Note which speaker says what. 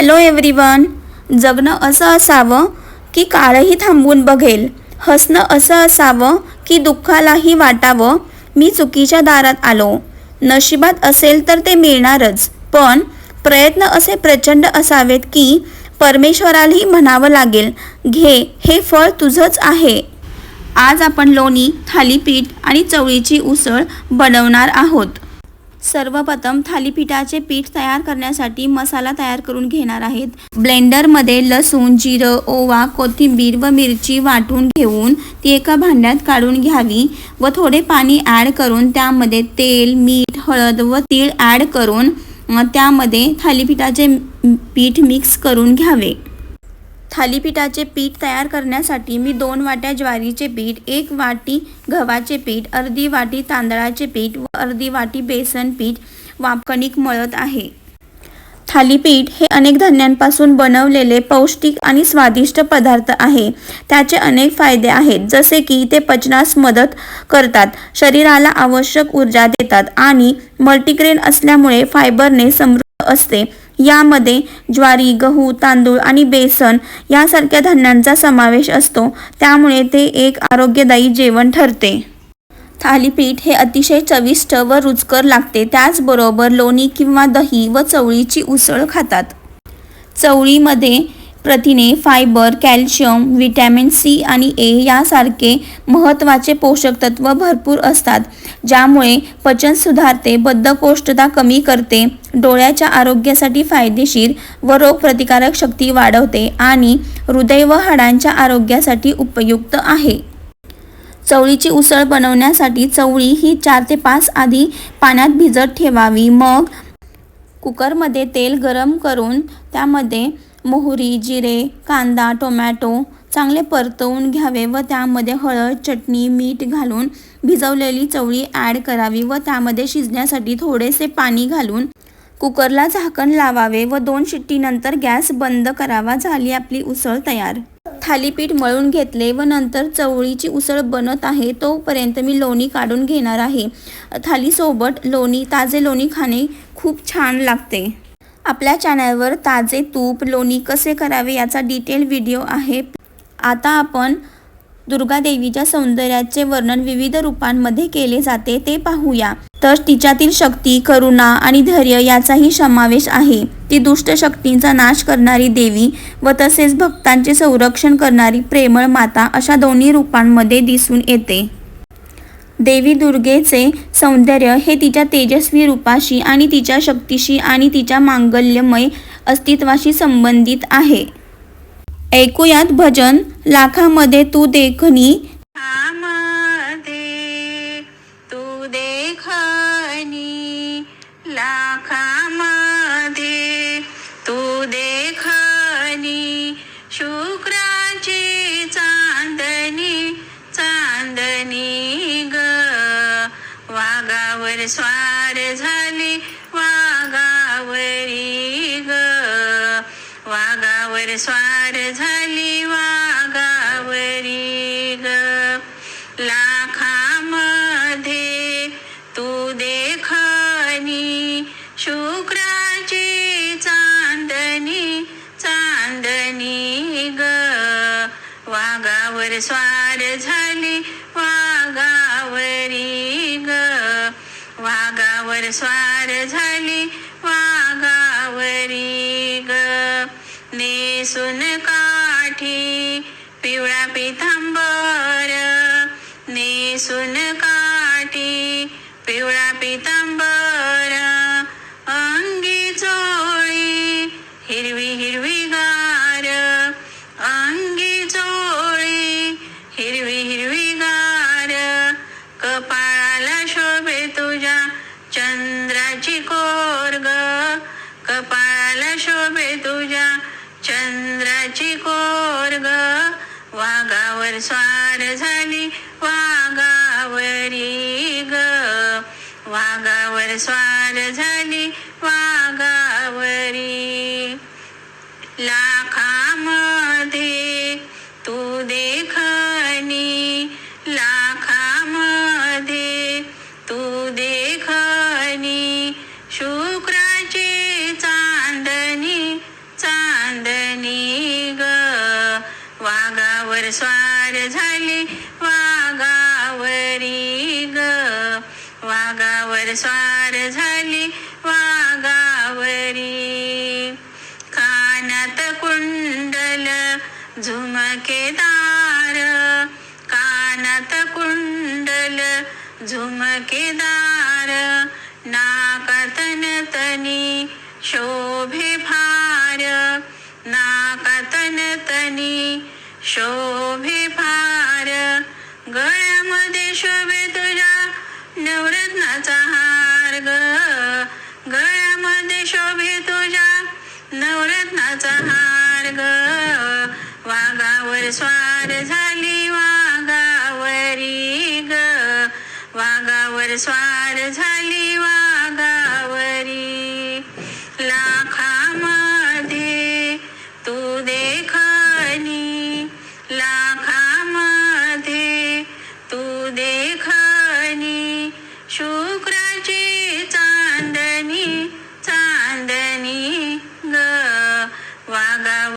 Speaker 1: Hello everyone. जगणं असं असावं की काळही थांबून बघेल. हसणं असं असावं की दुःखालाही वाटावं. मी चुकीच्या दारात आलो. नशिबात असेल तर ते मिळणारच. पण प्रयत्न असे प्रचंड असावेत की परमेश्वरालाही म्हणावं लागेल घे हे फळ तुझंच आहे. आज आपण लोणी थालीपीठ आणि चवळीची उसळ बनवणार आहोत. सर्वप्रथम थालीपीठाचे पीठ तयार करण्यासाठी मसाला तयार करून घेणार आहेत. ब्लेंडरमध्ये लसूण जिरं ओवा कोथिंबीर व मिरची वाटून घेऊन ती एका भांड्यात काढून घ्यावी व थोडे पाणी ॲड करून त्यामध्ये तेल मीठ हळद व तीळ ॲड करून त्यामध्ये थालीपीठाचे पीठ मिक्स करून घ्यावे. थालीपीठाचे पीठ तयार करण्यासाठी मी दोन वाट्या ज्वारीचे पीठ एक वाटी गव्हाचे पीठ अर्धी वाटी तांदळाचे पीठ व अर्धी वाटी बेसन पीठ वापकणिक मळत आहे. थालीपीठ हे अनेक धान्यांपासून बनवलेले पौष्टिक आणि स्वादिष्ट पदार्थ आहे. त्याचे अनेक फायदे आहेत जसे की ते पचनास मदत करतात शरीराला आवश्यक ऊर्जा देतात आणि मल्टीग्रेन असल्यामुळे फायबरने समृद्ध असते. यामध्ये ज्वारी गहू तांदूळ आणि बेसन यासारख्या धान्यांचा समावेश असतो. त्यामुळे ते एक आरोग्यदायी जेवण ठरते. थालीपीठ हे अतिशय चविष्ट व रुचकर लागते. त्याचबरोबर लोणी किंवा दही व चवळीची उसळ खातात. चवळीमध्ये प्रथिने फायबर कॅल्शियम व्हिटॅमिन सी आणि ए यासारखे महत्त्वाचे पोषक तत्व भरपूर असतात ज्यामुळे पचन सुधारते बद्धकोष्ठता कमी करते डोळ्याच्या आरोग्यासाठी फायदेशीर व रोगप्रतिकारक शक्ती वाढवते आणि हृदय व हाडांच्या आरोग्यासाठी उपयुक्त आहे. चवळीची उसळ बनवण्यासाठी चवळी ही चार ते पाच आधी पाण्यात भिजत ठेवावी. मग कुकरमध्ये तेल गरम करून त्यामध्ये मोहरी जिरे कांदा टोमॅटो चांगले परतवून घ्यावे व त्यामध्ये हळद चटणी मीठ घालून भिजवलेली चवळी ॲड करावी व त्यामध्ये शिजण्यासाठी थोडेसे पाणी घालून कुकरला झाकण लावावे व दोन शिट्टीनंतर गॅस बंद करावा झाली आपली उसळ तयार. थालीपीठ मळून घेतले व नंतर चवळीची उसळ बनत आहे तोपर्यंत मी लोणी काढून घेणार आहे. थालीसोबत लोणी ताजे लोणी खाणे खूप छान लागते. आपल्या चॅनलवर ताजे तूप लोणी कसे करावे याचा डिटेल व्हिडिओ आहे. आता आपण दुर्गा देवीच्या सौंदर्याचे वर्णन विविध रूपांमध्ये केले जाते ते पाहूया. तर तिच्यातील शक्ती करुणा आणि धैर्य याचाही समावेश आहे. ती दुष्ट शक्तींचा नाश करणारी देवी व तसेच भक्तांचे संरक्षण करणारी प्रेमळ माता अशा दोन्ही रूपांमध्ये दिसून येते. देवी दुर्गेचे सौंदर्य हे तिच्या तेजस्वी रूपाशी आणि तिच्या शक्तीशी आणि तिच्या मांगल्यमय अस्तित्वाशी संबंधित आहे. ऐकूयात भजन लाखामध्ये तू देखणी
Speaker 2: स्वार झाली वाघावरी ग. वाघावर स्वार झाली वाघावरी ग. लाखामध्ये तू देखनी शुक्राची चांदणी चांदणी ग. वाघावर स्वार झाली वाघावर स्वार झाली वाघावरी ग. नेसून काठी पिवळा पितांबर. नेसून काठी पिवळा चंद्राची कोर ग. वाघावर स्वार झाली वाघावरी ग. वाघावर स्वार झाली वा स्वार झाली वागावरी ग. वागावर स्वार झाली वागावरी कानात कुंडल झुमकेदार कानात कुंडल झुमकेदार नाकात नतनी शोभे भार नाकात शोभे फार गळ्यामध्ये शोभे तुझ्या नवरत्नाचा हार ग गळ्यामध्ये शोभे तुझ्या नवरत्नाचा हार ग वाघावर स्वार झाली वाघावरी ग. वाघावर स्वार झाली वा